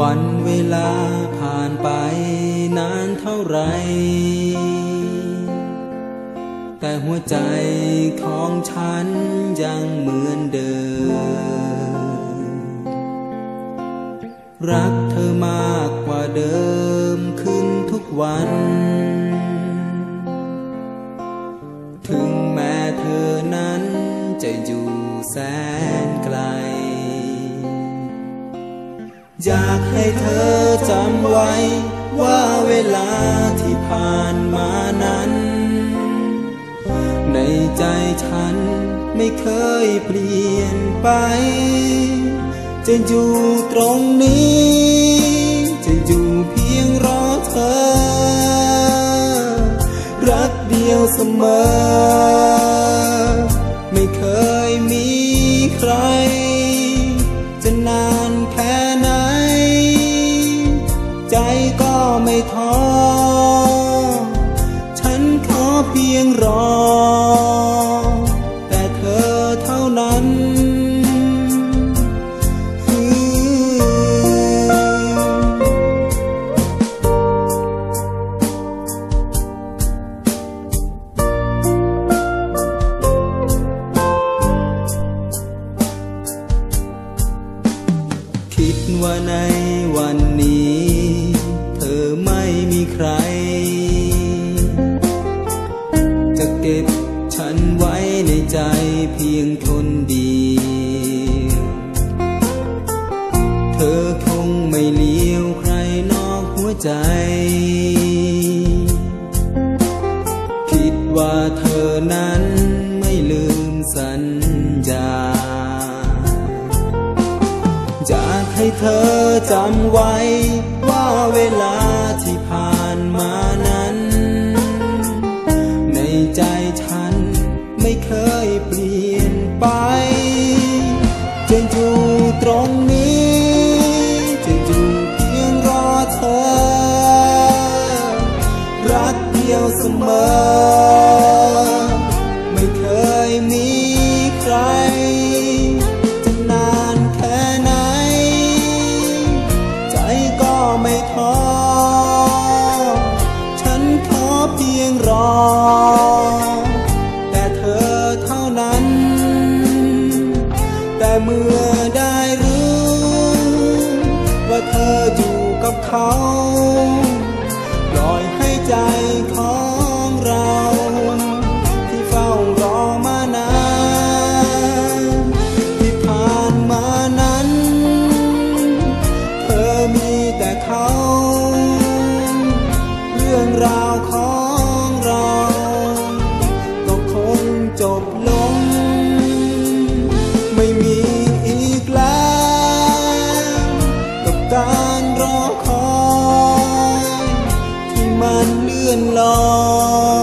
วันเวลาผ่านไปนานเท่าไร แต่หัวใจของฉันยังเหมือนเดิม รักเธอมากกว่าเดิมขึ้นทุกวัน ถึงแม้เธอนั้นจะอยู่แสนไกล อยากให้เธอจำไว้ ว่าเวลาที่ผ่านมานั้น ในใจฉันไม่เคยเปลี่ยนไป จะอยู่ตรงนี้ จะอยู่เพียงรอเธอ รักเดียวเสมอ ไม่เคยมีใคร ก็ไม่ท้อ ฉันขอเพียงรอ แต่เธอเท่านั้นคิดว่าในวัน ใจ คิดว่าเธอนั้นไม่ลืมสัญญา อยากให้เธอจำไว้ ว่าเวลาที่ผ่านมานั้น ในใจฉันไม่เคยเปลี่ยนไป ดียวเสมอ ไม่เคยมีใคร จะนานแค่ไหน ใจก็ไม่ท้อ ฉันขอเพียงรอ แต่เธอเท่านั้น แต่เมื่อได้รู้ ว่าเธออยู่กับเขา ปล่อยให้ใจขอ มั